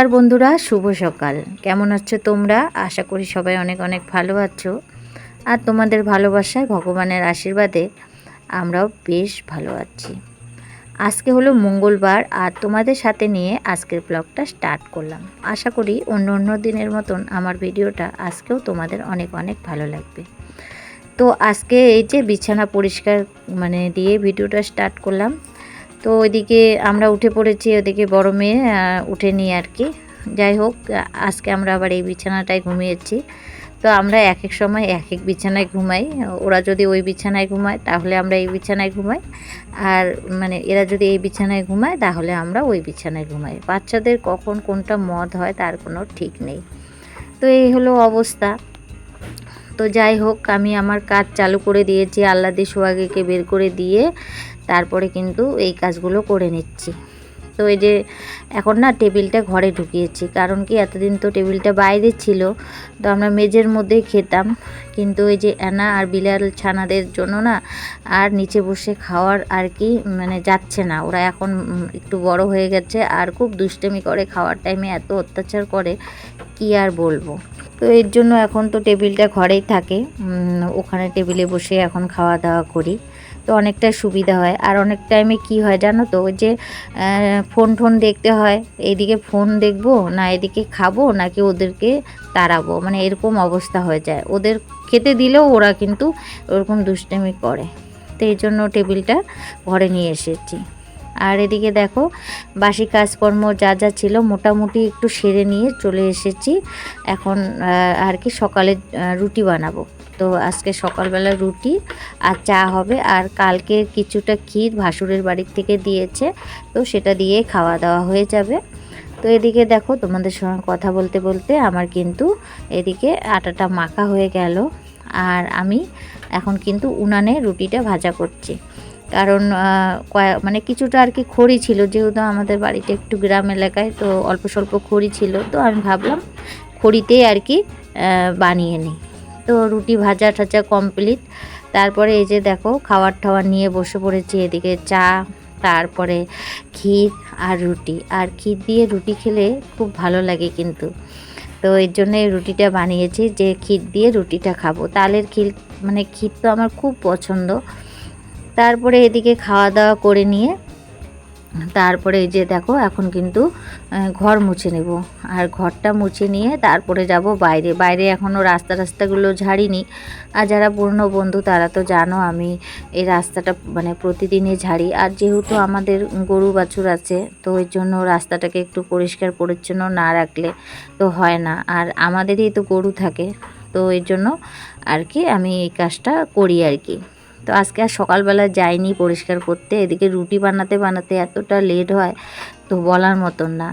নমস্কার বন্ধুরা, শুভ সকাল। কেমন আছো তোমরা? আশা করি সবাই অনেক অনেক ভালো আছো। আর তোমাদের ভালোবাসায়, ভগবানের আশীর্বাদে আমরাও বেশ ভালো আছি। আজকে হলো মঙ্গলবার, আর তোমাদের সাথে নিয়ে আজকের ব্লগটা স্টার্ট করলাম। আশা করি অন্য অন্য দিনের মতন আমার ভিডিওটা আজকেও তোমাদের অনেক অনেক ভালো লাগবে। তো আজকে এই যে বিছানা পরিষ্কার মানে দিয়ে ভিডিওটা স্টার্ট করলাম তো ওইদিকে আমরা উঠে পড়েছি ওদিকে বড় মেয়ে আহ, উঠেনি আর কি। যাই হোক আজকে আমরা আবার এই বিছানাটায় ঘুমিয়েছি। তো আমরা এক এক সময় এক এক বিছানায় ঘুমাই। ওরা যদি ওই বিছানায় ঘুমায় তাহলে আমরা এই বিছানায় ঘুমাই। আর মানে এরা যদি এই বিছানায় ঘুমায় তাহলে আমরা ওই বিছানায় ঘুমাই। বাচ্চাদের কখন কোনটা মদ হয় তার কোনো ঠিক নেই। তো এই হলো অবস্থা। তো যাই হোক আমি আমার কাজ চালু করে দিয়েছি। আল্লাদি সোহাগীকে বের করে দিয়ে তারপরে কিন্তু এই কাজগুলো করে নিচ্ছি। তো এই যে এখন না টেবিলটা ঘরে ঢুকিয়েছি, কারণ কি এতদিন তো টেবিলটা বাইরে ছিল, তো আমরা মেজের মধ্যেই খেতাম। কিন্তু এই যে অ্যানা আর বিলাল ছানাদের জন্য না আর নিচে বসে খাওয়ার আর কি মানে যাচ্ছে না। ওরা এখন একটু বড় হয়ে গেছে আর খুব দুষ্টেমি করে, খাওয়ার টাইমে এত অত্যাচার করে, কি আর বলব? তো এর জন্য এখন তো টেবিলটা ঘরেই থাকে। ওখানে টেবিলে বসে এখন খাওয়া দাওয়া করি। তো অনেকটা সুবিধা হয়। আর অনেক টাইমে কি হয় জানো তো? যে ফোন টোন দেখতে হয়। এইদিকে ফোন দেখব, না এদিকে খাব, নাকি ওদেরকে তাড়াবো? মানে এরকম অবস্থা হয়ে যায়। ওদের খেতে দিলেও ওরা কিন্তু ওরকম দুষ্টামি করে। তো এই জন্য টেবিলটা ঘরে নিয়ে এসেছি। আর এদিকে দেখো, বাসি কাজকর্ম যা যা ছিল মোটামুটি একটু সেরে নিয়ে চলে এসেছি। এখন আর কি সকালে রুটি বানাবো। তো আজকে সকালবেলা রুটি আর চা হবে আর কালকে কিছুটা ক্ষীর ভাসুরের বাড়ির থেকে দিয়েছে, তো সেটা দিয়ে খাওয়া দাওয়া হয়ে যাবে। তো এদিকে দেখো তোমাদের সঙ্গে কথা বলতে বলতে আমার কিন্তু এদিকে আটাটা মাখা হয়ে গেল আর আমি এখন কিন্তু উনানে রুটিটা ভাজা করছি। কারণ মানে কিছুটা আর কি খড়ি ছিল, যেহেতু আমাদের বাড়িটা একটু গ্রাম এলাকায়, তো অল্প স্বল্প খড়ি ছিল, তো আমি ভাবলাম খড়িতেই আর কি বানিয়ে নিই। তো রুটি ভাজা ঠাজা কমপ্লিট তারপরে এই যে দেখো, খাওয়ার টাওয়ার নিয়ে বসে পড়েছি। এদিকে চা, তারপরে ক্ষীর আর রুটি। আর ক্ষীর দিয়ে রুটি খেলে খুব ভালো লাগে কিন্তু। তো এর জন্য রুটিটা বানিয়েছি যে ক্ষীর দিয়ে রুটিটা খাব। তালের ক্ষীর মানে ক্ষীর তো আমার খুব পছন্দ। তারপরে এদিকে খাওয়া দাওয়া করে নিয়ে তারপরে এই যে দেখো, এখন কিন্তু ঘর মুছে নেব। আর ঘরটা মুছে নিয়ে তারপরে যাব বাইরে। বাইরে এখনও রাস্তা রাস্তাগুলো ঝাড়িনি। আর যারা পুরনো বন্ধু, তারা তো জানো আমি এই রাস্তাটা মানে প্রতিদিনই ঝাড়ি। আর যেহেতু আমাদের গরু বাছুর আছে, তো ওই জন্য রাস্তাটাকে একটু পরিষ্কার, পরিচ্ছন্ন না রাখলে তো হয় না। আর আমাদেরই তো গরু থাকে, তো এর জন্য আর কি আমি এই কাজটা করি আর কি। তো আজকে আর সকালবেলা যাইনি পরিষ্কার করতে। এদিকে রুটি বানাতে বানাতে এতটা লেট হয়। তো বলার মতন না।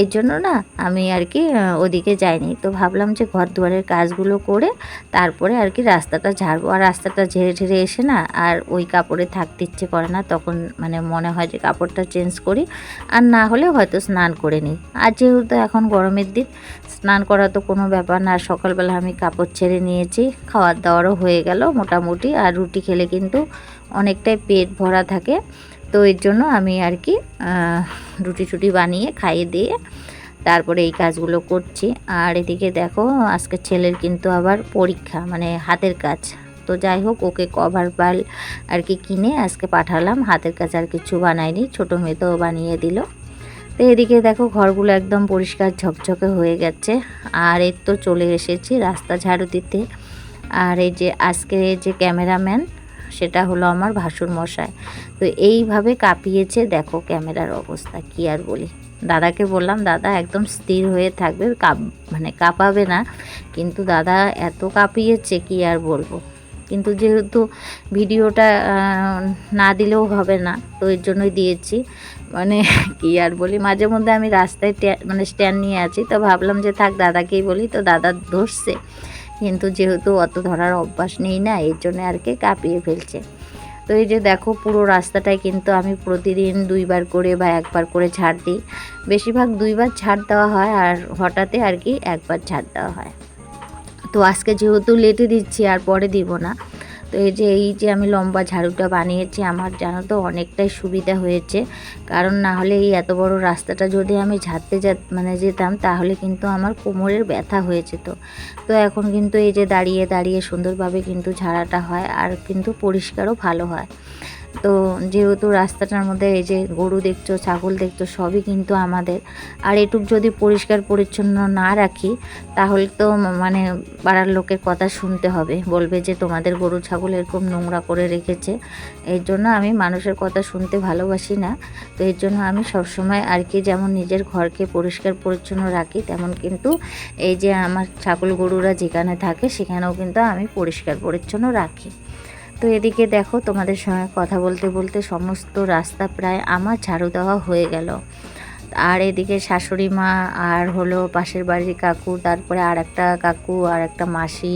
এর জন্য না আমি আর কি ওদিকে যাইনি। তো ভাবলাম যে ঘর দুয়ারের কাজগুলো করে তারপরে আর কি রাস্তাটা ঝাড়বো। আর রাস্তাটা ঝেড়ে ঝেড়ে এসে না আর ওই কাপড়ে থাকতে ইচ্ছে করে না। তখন মানে মনে হয় যে কাপড়টা চেঞ্জ করি। আর না হলে হয়তো স্নান করে নিই। আর যেহেতু এখন গরমের দিন, স্নান করা তো কোনো ব্যাপার না। সকালবেলা আমি কাপড় ছেড়ে নিয়েছি। খাওয়ার দাওয়ারও হয়ে গেল মোটামুটি। আর রুটি খেলে কিন্তু অনেকটাই পেট ভরা থাকে। তো এর জন্য আমি আর কি রুটি টুটি বানিয়ে খাইয়ে দিয়ে তারপরে এই কাজগুলো করছি। আর এদিকে দেখো, আজকে ছেলের কিন্তু আবার পরীক্ষা মানে হাতের কাজ। তো যাই হোক, ওকে কভার পাল আর কি কিনে আজকে পাঠালাম। হাতের কাজ আর কিছু বানায়নি, ছোটো মেয়েতেও বানিয়ে দিল। তো এদিকে দেখো, ঘরগুলো একদম পরিষ্কার ঝকঝকে হয়ে গেছে। আর এর তো চলে এসেছি রাস্তা ঝাড়ু দিতে। আর এই যে আজকে যে ক্যামেরাম্যান সেটা হলো আমার ভাসুর মশাই তো এইভাবে কাঁপিয়েছে, দেখো ক্যামেরার অবস্থা, কি আর বলি। দাদাকে বললাম, দাদা একদম স্থির হয়ে থাকবে, কাঁপ মানে কাঁপাবে না। কিন্তু দাদা এত কাঁপিয়েছে, কি আর বলব। কিন্তু যেহেতু ভিডিওটা না দিলেও হবে না, তো এর জন্যই দিয়েছি। মানে কি আর বলি, মাঝে মধ্যে আমি রাস্তায় মানে স্ট্যান্ড নিয়ে আছি, তো ভাবলাম যে থাক, দাদাকেই বলি, তো দাদা ধরছে। কিন্তু যেহেতু অত ধরার অভ্যাস নেই না, এর জন্য আর কি কাঁপিয়ে ফেলছে। তো এই যে দেখো পুরো রাস্তাটায় কিন্তু আমি প্রতিদিন দুইবার করে বা একবার করে ছাড় দিই। বেশিরভাগ দুইবার ছাড় দেওয়া হয় আর হঠাৎই আর কি একবার ছাড় দেওয়া হয়। তো আজকে যেহেতু লেটে দিচ্ছি আর পরে দিব না। তো এই যে এই যে আমি লম্বা ঝাড়ুটা বানিয়েছি, আমার জানো তো অনেকটাই সুবিধা হয়েছে। কারণ না হলে এই এত বড় রাস্তাটা যদি আমি ঝাড়তে যা মানে যেতাম, তাহলে কিন্তু আমার কোমরের ব্যথা হয়ে যেত তো এখন কিন্তু এই যে দাঁড়িয়ে দাঁড়িয়ে সুন্দরভাবে কিন্তু ঝাড়াটা হয়, আর কিন্তু পরিষ্কারও ভালো হয়। তো যেহেতু রাস্তাটার মধ্যে এই যে গরু দেখছ, ছাগল দেখছ, সবই কিন্তু আমাদের। আর এটুক যদি পরিষ্কার পরিচ্ছন্ন না রাখি, তাহলে তো মানে পাড়ার লোকের কথা শুনতে হবে। বলবে যে তোমাদের গরু, ছাগল এরকম নোংরা করে রেখেছে। এর জন্য আমি মানুষের কথা শুনতে ভালোবাসি না। তো এর জন্য আমি সবসময় আর কি যেমন নিজের ঘরকে পরিষ্কার পরিচ্ছন্ন রাখি, তেমন কিন্তু এই যে আমার ছাগল গরুরা যেখানে থাকে, সেখানেও কিন্তু আমি পরিষ্কার পরিচ্ছন্ন রাখি। তো এদিকে দেখো তোমাদের সঙ্গে কথা বলতে বলতে সমস্ত রাস্তা প্রায় আমার ঝাড়ু দেওয়া হয়ে গেল। আর এদিকে শাশুড়ি মা আর হলো পাশের বাড়ির কাকু, তারপরে আর একটা কাকু আর একটা মাসি,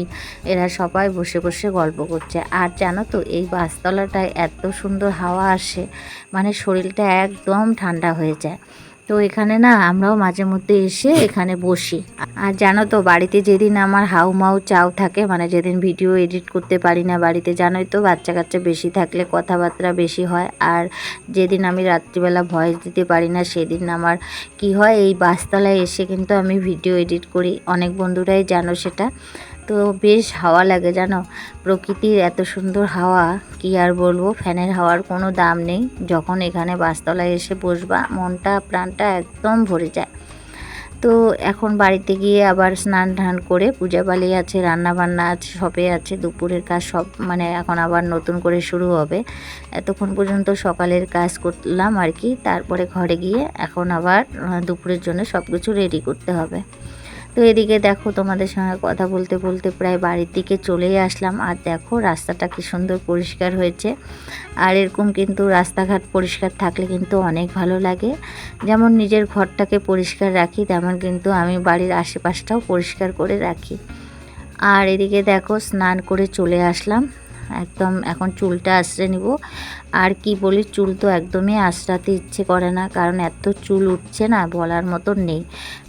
এরা সবাই বসে বসে গল্প করছে। আর জানো তো, এই বাসতলাটায় এত সুন্দর হাওয়া আসে মানে শরীরটা একদম ঠান্ডা হয়ে যায়। তো এখানে না আমরাও মাঝে মধ্যে এসে এখানে বসি। আর জানো তো, বাড়িতে যেদিন আমার হাউ মাউ চাও থাকে মানে যেদিন ভিডিও এডিট করতে পারি না বাড়িতে, জানোই তো বাচ্চা কাচ্চা বেশি থাকলে কথাবার্তা বেশি হয়। আর যেদিন আমি রাত্রিবেলা ভয়েস দিতে পারি না, সেদিন আমার কি হয়, এই বাসতলায় এসে কিন্তু আমি ভিডিও এডিট করি। অনেক বন্ধুরাই জানো সেটা। তো বেশ হাওয়া লাগে জানো। প্রকৃতির এত সুন্দর হাওয়া, কি আর বলব? ফ্যানের হাওয়ার কোনো দাম নেই। যখন এখানে বাসতলায় এসে বসবা, মনটা, প্রাণটা একদম ভরে যায়। তো এখন বাড়িতে গিয়ে আবার স্নান টান করে পূজা বালি আছে রান্না বান্না আছে, সবে আছে, দুপুরের কাজ সব মানে এখন আবার নতুন করে শুরু হবে। এতক্ষণ পর্যন্ত সকালের কাজ করলাম আর কি, তারপরে ঘরে গিয়ে এখন আবার দুপুরের জন্য সব কিছু রেডি করতে হবে। তো এদিকে দেখো তোমাদের সঙ্গে কথা বলতে বলতে প্রায় বাড়ির দিকে চলেই আসলাম। আর দেখো রাস্তাটা কি সুন্দর পরিষ্কার হয়েছে। আর এরকম কিন্তু রাস্তাঘাট পরিষ্কার থাকলে কিন্তু অনেক ভালো লাগে। যেমন নিজের ঘরটাকে পরিষ্কার রাখি, তেমন কিন্তু আমি বাড়ির আশেপাশটাও পরিষ্কার করে রাখি। আর এদিকে দেখো স্নান করে চলে আসলাম। একদম এখন চুলটা আশ্রে নিব। আর কি বলি, চুল তো একদমই আশ্রাতে ইচ্ছে করে না, কারণ এত চুল উঠছে না, বলার মতন নেই।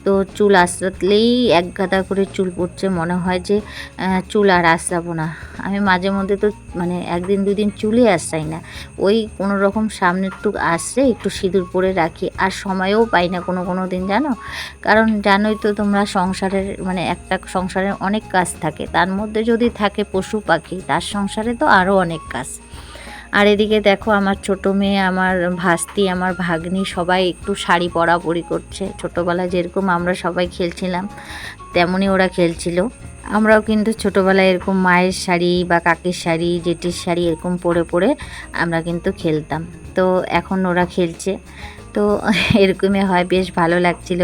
তো চুল আশ্রাতলেই এক গাদা করে চুল পড়ছে, মনে হয় যে চুল আর আশ্রাবো না। আমি মাঝে মধ্যে তো মানে একদিন দুদিন চুলে আসাই না। ওই কোনো রকম সামনের টুক আসছে একটু সিঁদুর পরে রাখি, আর সময়ও পাই না কোনো কোনো দিন, জানো? কারণ জানোই তো তোমরা সংসারের মানে একটা সংসারের অনেক কাজ থাকে। তার মধ্যে যদি থাকে পশু পাখি, তার সংসারে তো আরও অনেক কাজ। আর এদিকে দেখো আমার ছোট মেয়ে, আমার ভাস্তি, আমার ভাগ্নি সবাই একটু শাড়ি পরাপরি করছে। ছোটোবেলায় যেরকম আমরা সবাই খেলছিলাম, তেমনই ওরা খেলছিল। আমরাও কিন্তু ছোটোবেলায় এরকম মায়ের শাড়ি বা কাকের শাড়ি, জেঠির শাড়ি এরকম পরে পরে আমরা কিন্তু খেলতাম। তো এখন ওরা খেলছে। তো এরকমই হয়, বেশ ভালো লাগছিল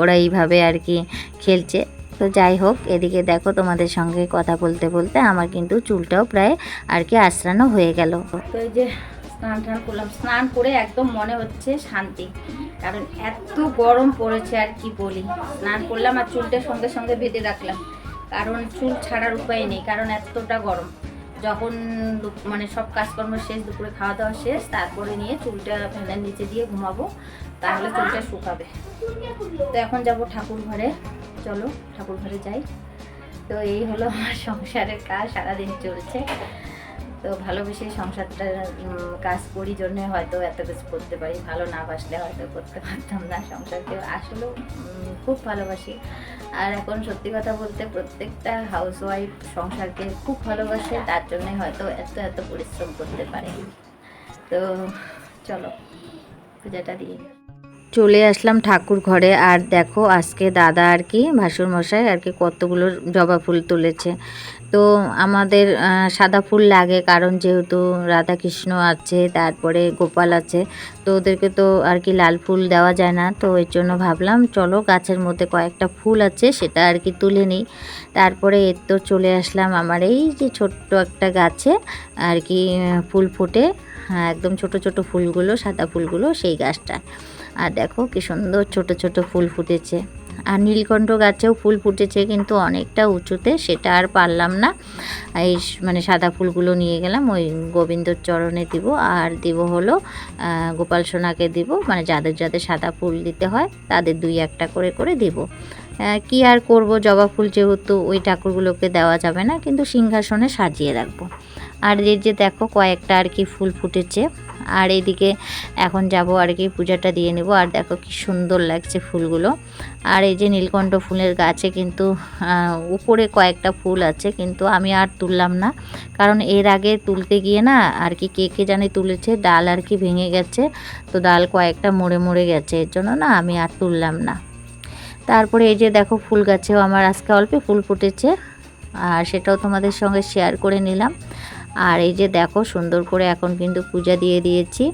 ওরা এইভাবে আর কি খেলছে। তো যাই হোক, এদিকে দেখো তোমাদের সঙ্গে কথা বলতে বলতে আমার কিন্তু চুলটাও প্রায় আর কি আশ্রানো হয়ে গেল। তো যে স্নান টান করলাম, স্নান করে একদম মনে হচ্ছে শান্তি, কারণ এত গরম পড়েছে আর কি বলি। স্নান করলাম আর চুলটা সঙ্গে সঙ্গে বেঁধে রাখলাম, কারণ চুল ছাড়ার উপায় নেই, কারণ এতটা গরম। যখন মানে সব কাজকর্ম শেষ, দুপুরে খাওয়া দাওয়া শেষ, তারপরে নিয়ে চুলটা ফ্যানের নিচে দিয়ে ঘুমাবো, তাহলে চুলটা শুকাবে। তো এখন যাব ঠাকুর ঘরে। চলো ঠাকুর ঘরে যাই। তো এই হলো আমার সংসারের কাজ, সারাদিন চলছে। তো ভালোবেসে সংসারটা কাজ করি জন্য হয়তো এত কিছু করতে পারি, ভালো না বাসলে হয়তো করতে পারতাম না সংসারকে। আসলেও খুব ভালোবাসি। আর এখন সত্যি কথা বলতে প্রত্যেকটা হাউস ওয়াইফ সংসারকে খুব ভালোবাসে, তার জন্যে হয়তো এত এত পরিশ্রম করতে পারে। তো চলো, পূজাটা দিয়ে চলে আসলাম ঠাকুর ঘরে। আর দেখো, আজকে দাদা আর কি, ভাসুর মশাই আর কি কতগুলো জবা ফুল তুলেছে। তো আমাদের সাদা ফুল লাগে, কারণ যেহেতু রাধাকৃষ্ণ আছে, তারপরে গোপাল আছে, তো ওদেরকে তো আর কি লাল ফুল দেওয়া যায় না। তো এর জন্য ভাবলাম, চলো গাছের মধ্যে কয়েকটা ফুল আছে, সেটা আর কি তুলে নিই। তারপরে এর তো চলে আসলাম আমার এই যে ছোট্ট একটা গাছে, আর কি ফুল ফুটে হ্যাঁ একদম ছোট ছোট ফুলগুলো, সাদা ফুলগুলো, সেই গাছটা আর দেখো কি সুন্দর ছোট ছোট ফুল ফুটেছে। আর নীলকণ্ঠ গাছেও ফুল ফুটেছে কিন্তু অনেকটা উঁচুতে, সেটা আর পারলাম না। এই মানে সাদা ফুলগুলো নিয়ে গেলাম, ওই গোবিন্দর চরণে দিব। আর দিব হলো গোপাল সোনাকে দিব। মানে যাদের যাদের সাদা ফুল দিতে হয়, তাদের দুই একটা করে করে দিব। কি আর করব? জবা ফুল যেহেতু ওই ঠাকুরগুলোকে দেওয়া যাবে না, কিন্তু সিংহাসনে সাজিয়ে রাখব। আর এই যে দেখো কয়েকটা আর কি ফুল ফুটেছে। আর এইদিকে এখন যাব আর কি পূজাটা দিয়ে নেব। আর দেখো কি সুন্দর লাগছে ফুলগুলো। আর এই যে নীলকণ্ঠ ফুলের গাছে কিন্তু উপরে কয়েকটা ফুল আছে, কিন্তু আমি আর তুললাম না। কারণ এর আগে তুলতে গিয়ে না আর কি কে কে জানি তুলেছে, ডাল আর কি ভেঙে গেছে। তো ডাল কয়েকটা মরে মরে গেছে, এর জন্য না আমি আর তুললাম না। তারপরে এই যে দেখো ফুল গাছেও আমার আজকে অল্প ফুল ফুটেছে। আর সেটাও তোমাদের সঙ্গে শেয়ার করে নিলাম। আর এই যে দেখো সুন্দর করে এখন কিন্তু পূজা দিয়ে দিয়েছি।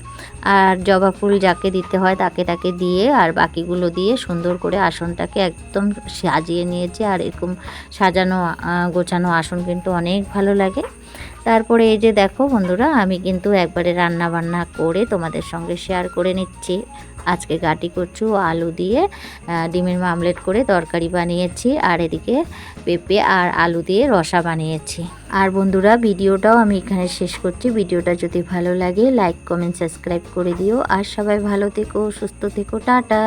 আর জবা ফুল যাকে দিতে হয় তাকে তাকে দিয়ে আর বাকিগুলো দিয়ে সুন্দর করে আসনটাকে একদম সাজিয়ে নিয়েছি। আর এরকম সাজানো গোছানো আসন কিন্তু অনেক ভালো লাগে। তারপরে এই যে দেখো বন্ধুরা, আমি কিন্তু একবারে রান্না বান্না করে তোমাদের সঙ্গে শেয়ার করে নিচ্ছি। আজকে গাটি কচু, আলু দিয়ে ডিমের মামলেট করে তরকারি বানিয়েছি, আর এদিকে পেঁপে আর আলু দিয়ে রসা বানিয়েছি। আর বন্ধুরা, ভিডিওটাও আমি এখানে শেষ করছি। ভিডিওটা যদি ভালো লাগে লাইক কমেন্ট সাবস্ক্রাইব করে দিও। আর সবাই ভালো থেকো, সুস্থ থেকো, টাটা!